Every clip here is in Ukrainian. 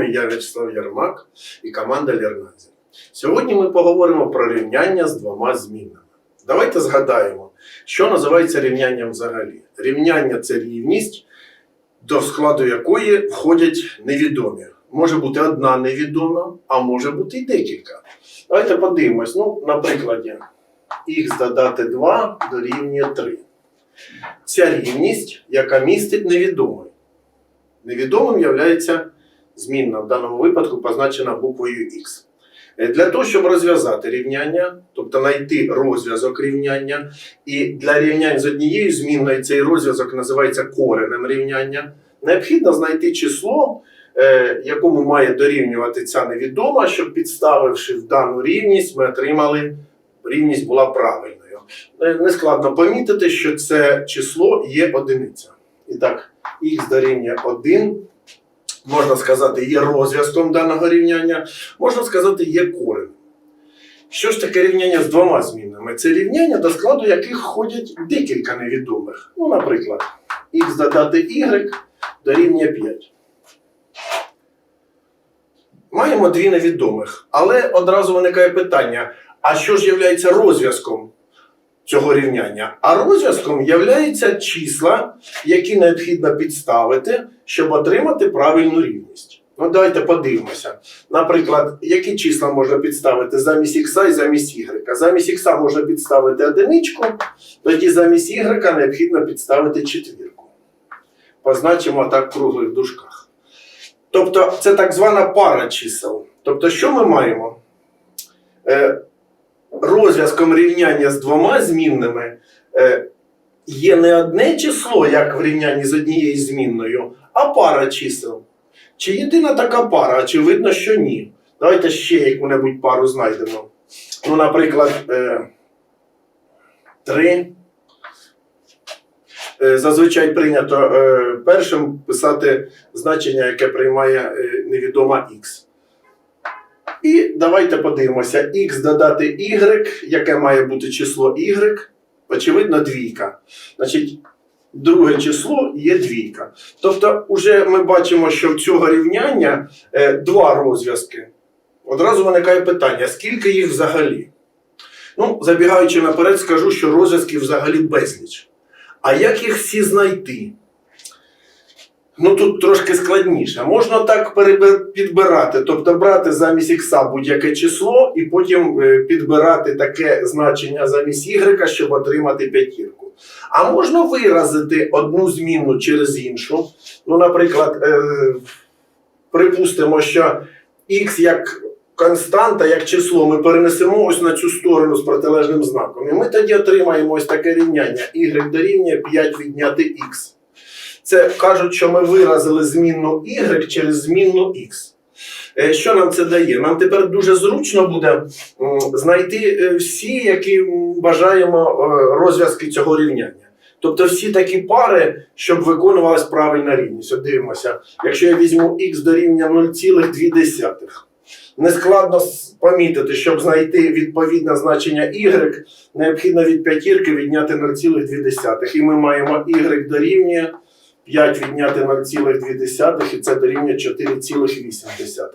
вами я Вячеслав Ярмак і команда Лерназі. Сьогодні ми поговоримо про рівняння з двома змінами. Давайте згадаємо, що називається рівнянням взагалі. Рівняння це рівність, до складу якої входять невідомі. Може бути одна невідома, а може бути і декілька. Давайте подивимось. Ну, на прикладі додати 2 дорівнює 3. Ця рівність, яка містить невідомий. Невідомим є змінна, в даному випадку позначена буквою Х. Е, Для того, щоб розв'язати рівняння, тобто знайти розв'язок рівняння, і для рівнянь з однією змінною цей розв'язок називається коренем рівняння, необхідно знайти число, е, якому має дорівнювати ця невідома, щоб підставивши в дану рівність, ми отримали, рівність була правильною. Е, Нескладно помітити, що це число є одиниця. І так, х дорівнює 1, можна сказати, є розв'язком даного рівняння, можна сказати, є коренем. Що ж таке рівняння з двома змінами? Це рівняння, до складу яких входять декілька невідомих. Ну, наприклад, х додати y дорівнює 5. Маємо дві невідомих, але одразу виникає питання: а що ж є розв'язком цього рівняння? А розв'язком являються числа, які необхідно підставити, щоб отримати правильну рівність. Ну, давайте подивимося. Наприклад, які числа можна підставити замість х і замість y? Замість х можна підставити одиничку, тоді замість y необхідно підставити четвірку. Позначимо так в круглих дужках. Тобто це так звана пара чисел. Тобто, що ми маємо? Е, розв'язком рівняння з двома змінними е, є не одне число, як в рівнянні з однією змінною, а пара чисел. Чи єдина така пара? Очевидно, що ні. Давайте ще яку-небудь пару знайдемо. Ну, наприклад, е, 3. Е, Зазвичай прийнято першим писати значення, яке приймає невідома х. І давайте подивимося: х додати y, яке має бути число y, очевидно, двійка. Значить, друге число є двійка. Тобто, вже ми бачимо, що в цього рівняння е, два розв'язки. Одразу виникає питання: скільки їх взагалі? Ну, забігаючи наперед, скажу, що розв'язків взагалі безліч. А як їх всі знайти? Ну тут трошки складніше. Можна так підбирати, тобто брати замість ікса будь-яке число і потім е, підбирати таке значення замість y, щоб отримати п'ятірку. А можна виразити одну змінну через іншу. Ну, наприклад, е, припустимо, що х як константа, як число, ми перенесемо ось на цю сторону з протилежним знаком. І ми тоді отримаємо ось таке рівняння y дорівнює 5 відняти х. Це кажуть, що ми виразили змінну y через змінну x. Е, Що нам це дає? Нам тепер дуже зручно буде знайти е, всі, які бажаємо е, розв'язки цього рівняння. Тобто всі такі пари, щоб виконувалась правильна рівність. От дивимося, якщо я візьму х дорівнює 0,2, нескладно помітити, щоб знайти відповідне значення y, необхідно від п'ятірки відняти 0,2. І ми маємо y дорівнює 5 відняти 0,2, і це дорівнює 4,8.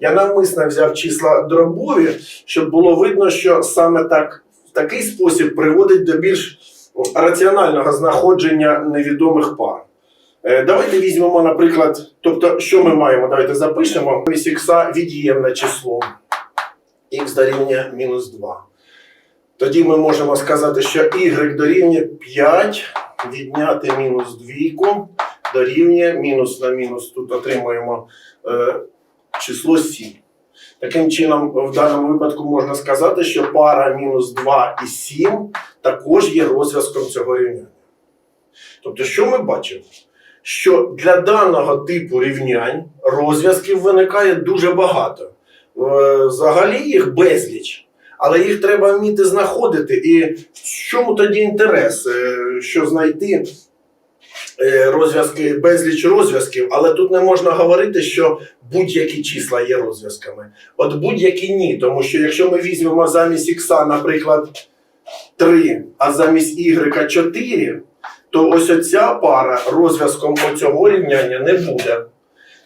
Я навмисно взяв числа дробові, щоб було видно, що саме так, такий спосіб приводить до більш раціонального знаходження невідомих пар. Е, Давайте візьмемо, наприклад, тобто, що ми маємо? Давайте запишемо. Замість х від'ємне число х дорівнює мінус 2. Тоді ми можемо сказати, що y дорівнює 5 відняти мінус 2 дорівнює мінус на мінус. Тут отримуємо е, число 7. Таким чином, в даному випадку можна сказати, що пара мінус 2 і 7 також є розв'язком цього рівняння. Тобто, що ми бачимо? Що для даного типу рівнянь розв'язків виникає дуже багато. Е, Взагалі їх безліч. Але їх треба вміти знаходити. І в чому тоді інтерес? Е, Що знайти е, розв'язки, безліч розв'язків, але тут не можна говорити, що будь-які числа є розв'язками. От будь-які ні. Тому що якщо ми візьмемо замість ікса, наприклад, 3, а замість y 4, то ось оця пара розв'язком оцього рівняння не буде.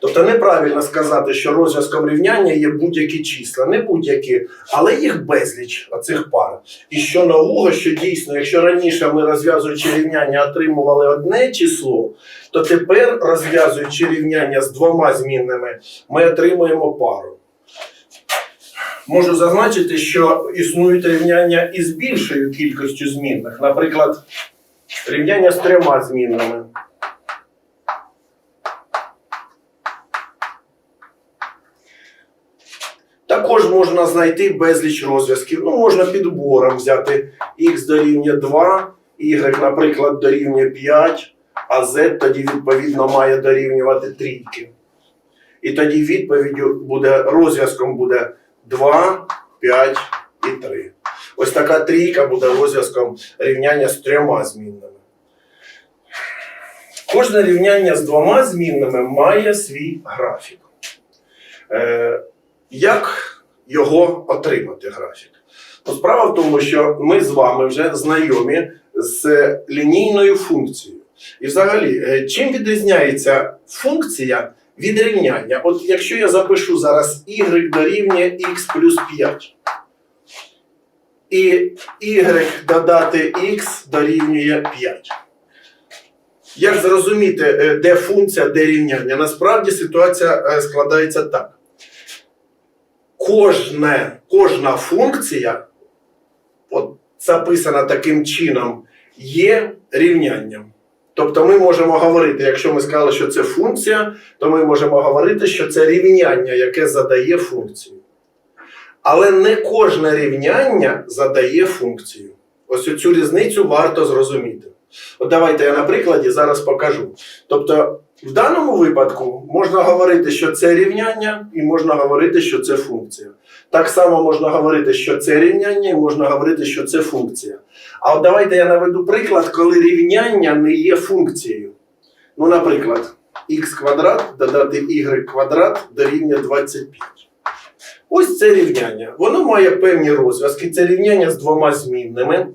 Тобто неправильно сказати, що розв'язком рівняння є будь-які числа, не будь-які, але їх безліч оцих пар. І що нового, що дійсно, якщо раніше ми розв'язуючи рівняння отримували одне число, то тепер, розв'язуючи рівняння з двома змінними, ми отримуємо пару. Можу зазначити, що існують рівняння із більшою кількістю змінних, наприклад, рівняння з трьома змінними. Також можна знайти безліч розв'язків. Ну, можна підбором взяти x дорівнює 2, y, наприклад, дорівнює 5, а z тоді відповідно має дорівнювати трійки. І тоді відповіддю буде розв'язком буде 2, 5 і 3. Ось така трійка буде розв'язком рівняння з трьома змінними. Кожне рівняння з двома змінними має свій графік. Е, як його отримати графік? Ну, справа в тому, що ми з вами вже знайомі з лінійною функцією. І взагалі, е, чим відрізняється функція від рівняння? От якщо я запишу зараз y дорівнює x плюс 5, і y додати x дорівнює 5. Як зрозуміти, е, де функція, де рівняння? Насправді ситуація е, складається так. Кожне, кожна функція, от записана таким чином, є рівнянням. Тобто ми можемо говорити, якщо ми сказали, що це функція, то ми можемо говорити, що це рівняння, яке задає функцію. Але не кожне рівняння задає функцію. Ось цю різницю варто зрозуміти. От давайте я на прикладі зараз покажу. Тобто, в даному випадку можна говорити, що це рівняння, і можна говорити, що це функція. Так само можна говорити, що це рівняння, і можна говорити, що це функція. А от давайте я наведу приклад, коли рівняння не є функцією. Ну, наприклад, х квадрат додати y квадрат дорівнює 25. Ось це рівняння. Воно має певні розв'язки. Це рівняння з двома змінними.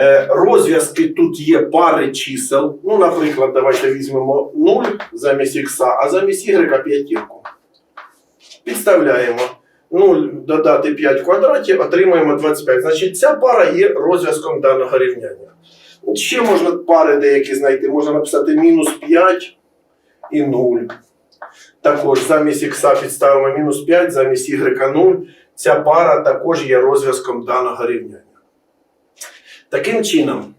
Е, Розв'язки тут є пари чисел. Ну, наприклад, давайте візьмемо 0 замість х, а замість y п'ятірку. Підставляємо 0 додати 5 в квадраті, отримаємо 25. Значить, ця пара є розв'язком даного рівняння. Ще можна пари деякі знайти. Можна написати мінус 5 і 0. Також замість х підставимо мінус 5, замість y 0. Ця пара також є розв'язком даного рівняння. Таким чином.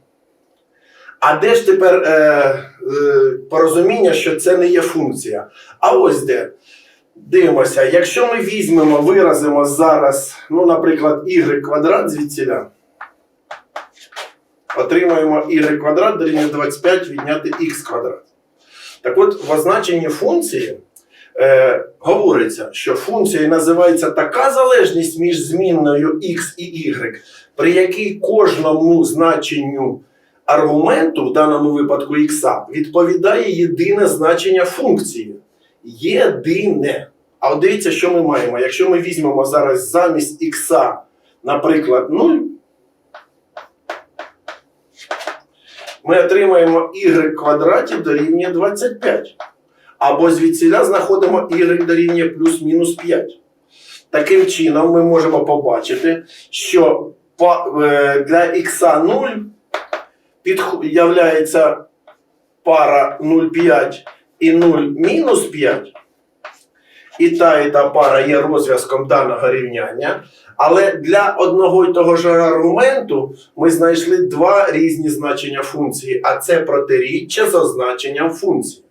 А де ж тепер е, е, порозуміння, що це не є функція? А ось де. Дивимося, якщо ми візьмемо, виразимо зараз, ну, наприклад, y квадрат звідсіля, отримаємо y квадрат дорівнює 25 відняти x квадрат. Так от, в означенні функції е, говориться, що функцією називається така залежність між змінною x і y, при якій кожному значенню аргументу, в даному випадку x, відповідає єдине значення функції. Єдине. А от дивіться, що ми маємо. Якщо ми візьмемо зараз замість x, наприклад, 0, ми отримаємо y квадраті дорівнює 25. Або звідсіля знаходимо y дорівнює плюс-мінус 5. Таким чином, ми можемо побачити, що е, для х 0 підх- являється пара 0,5 і 0 мінус 5. І та і та пара є розв'язком даного рівняння. Але для одного і того ж аргументу ми знайшли два різні значення функції, а це протиріччя за значенням функції.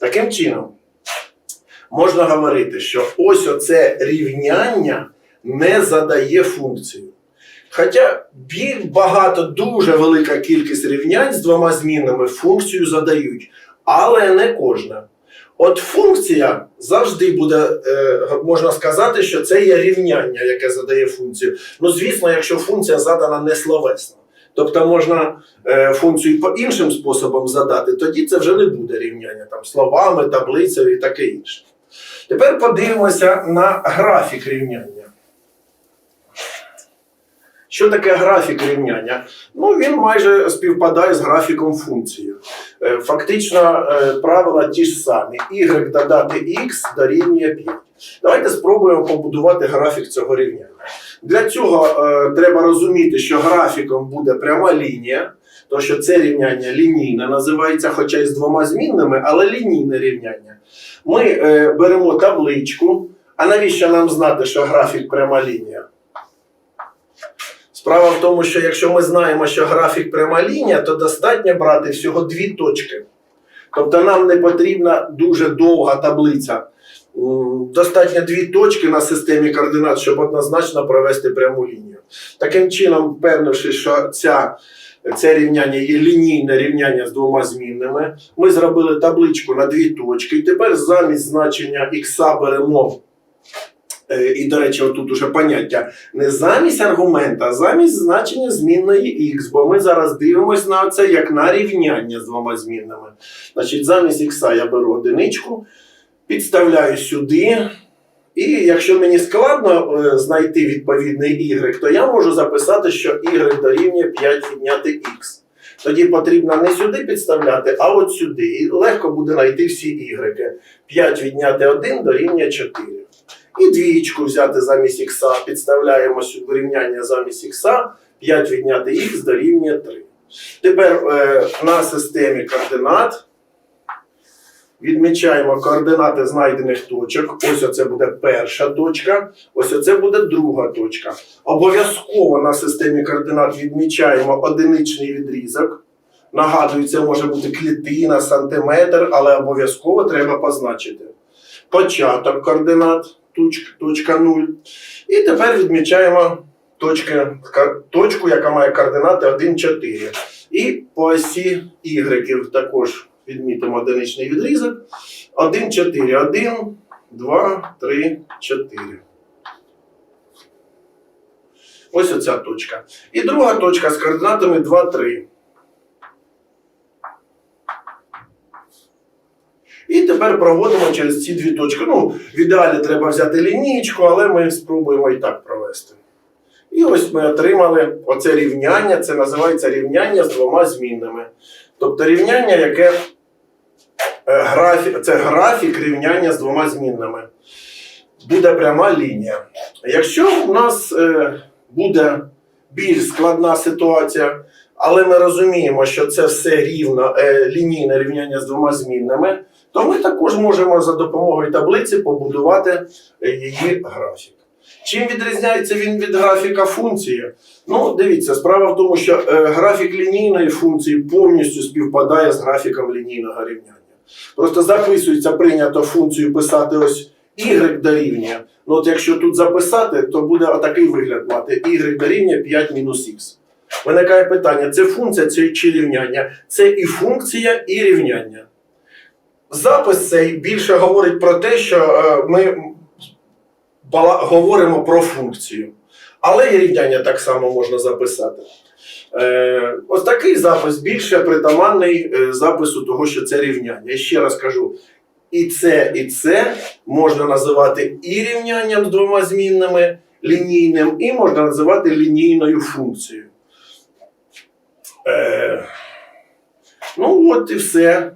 Таким чином, можна говорити, що ось оце рівняння не задає функцію. Хоча багато, дуже велика кількість рівнянь з двома змінними функцію задають, але не кожна. От функція завжди буде, е, можна сказати, що це є рівняння, яке задає функцію. Ну, звісно, якщо функція задана не словесно. Тобто можна е, функцію по іншим способом задати, тоді це вже не буде рівняння там, словами, таблицею і таке інше. Тепер подивимося на графік рівняння. Що таке графік рівняння? Ну, він майже співпадає з графіком функції. Е, Фактично е, правила ті ж самі. Y додати x дорівнює 5. Давайте спробуємо побудувати графік цього рівняння. Для цього е, треба розуміти, що графіком буде пряма лінія, то що це рівняння лінійне називається, хоча й з двома змінними, але лінійне рівняння. Ми е, беремо табличку. А навіщо нам знати, що графік пряма лінія? Справа в тому, що якщо ми знаємо, що графік пряма лінія, то достатньо брати всього дві точки. Тобто нам не потрібна дуже довга таблиця. Достатньо дві точки на системі координат, щоб однозначно провести пряму лінію. Таким чином, впевнивши, що ця, це рівняння є лінійне рівняння з двома змінними, ми зробили табличку на дві точки. І тепер замість значення х беремо. Е, І, до речі, отут уже поняття не замість аргумента, а замість значення змінної х, бо ми зараз дивимося на це як на рівняння з двома змінними. Значить, замість х я беру одиничку, підставляю сюди. І якщо мені складно е, знайти відповідний y, то я можу записати, що y дорівнює 5 відняти x. Тоді потрібно не сюди підставляти, а от сюди. І легко буде знайти всі y. 5 відняти 1 дорівнює 4. І двієчку взяти замість х, підставляємо сюди рівняння замість х, 5 відняти х дорівнює 3. Тепер е, на системі координат відмічаємо координати знайдених точок. Ось оце буде перша точка, ось оце буде друга точка. Обов'язково на системі координат відмічаємо одиничний відрізок. Нагадую, це може бути клітина, сантиметр, але обов'язково треба позначити. Початок координат, точка, точка 0. І тепер відмічаємо точки, точку, яка має координати 1, 4. І по осі Y також відмітимо одиничний відрізок. 1, 4, 1, 2, 3, 4. Ось оця точка. І друга точка з координатами 2, 3. І тепер проводимо через ці дві точки. Ну, в ідеалі треба взяти лінійку, але ми спробуємо і так провести. І ось ми отримали оце рівняння, це називається рівняння з двома змінними. Тобто рівняння, яке е, графік, це графік рівняння з двома змінними. Буде пряма лінія. Якщо у нас е, буде більш складна ситуація, але ми розуміємо, що це все рівно е, лінійне рівняння з двома змінними, то ми також можемо за допомогою таблиці побудувати е, її графік. Чим відрізняється він від графіка функції? Ну, дивіться, справа в тому, що е, графік лінійної функції повністю співпадає з графіком лінійного рівняння. Просто записується прийнято функцію писати ось y дорівнює. Ну, от якщо тут записати, то буде отакий вигляд мати y дорівнює 5 мінус х. Виникає питання: це функція це чи рівняння? Це і функція, і рівняння. Запис цей більше говорить про те, що е, ми говоримо про функцію. Але і рівняння так само можна записати. Е, ось такий запис більше притаманний е, запису того, що це рівняння. Я ще раз кажу: і це, і це можна називати і рівнянням з двома змінними лінійним, і можна називати лінійною функцією. Е, ну, от і все. Е,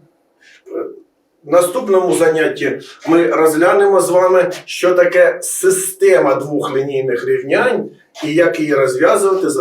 В наступному занятті ми розглянемо з вами, що таке система двох лінійних рівнянь і як її розв'язувати за